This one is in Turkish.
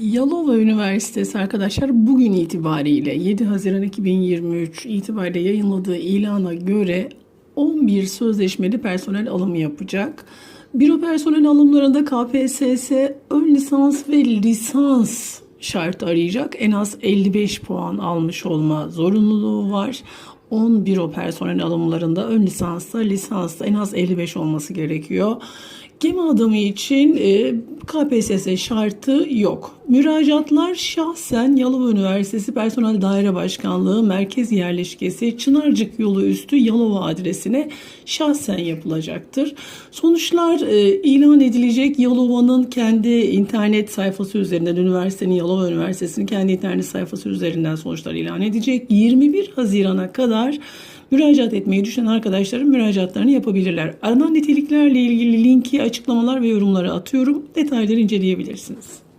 Yalova Üniversitesi arkadaşlar bugün itibariyle 7 Haziran 2023 itibariyle yayınladığı ilana göre 11 sözleşmeli personel alımı yapacak. Büro personel alımlarında KPSS ön lisans ve lisans şart arayacak. En az 55 puan almış olma zorunluluğu var. 10 büro personel alımlarında ön lisansta, lisansta en az 55 olması gerekiyor. Gemi adamı için e, KPSS şartı yok. Müracaatlar şahsen Yalova Üniversitesi Personel Daire Başkanlığı Merkez Yerleşkesi Çınarcık Yolu Üstü Yalova adresine şahsen yapılacaktır. Sonuçlar e, ilan edilecek Yalova'nın kendi internet sayfası üzerinden, üniversitenin Yalova Üniversitesi'nin kendi internet sayfası üzerinden sonuçlar ilan edecek. 21 Haziran'a kadar müracaat etmeyi düşünen arkadaşlarım müracaatlarını yapabilirler. Aranan niteliklerle ilgili linki açıklamalar ve yorumlara atıyorum. Detayları inceleyebilirsiniz.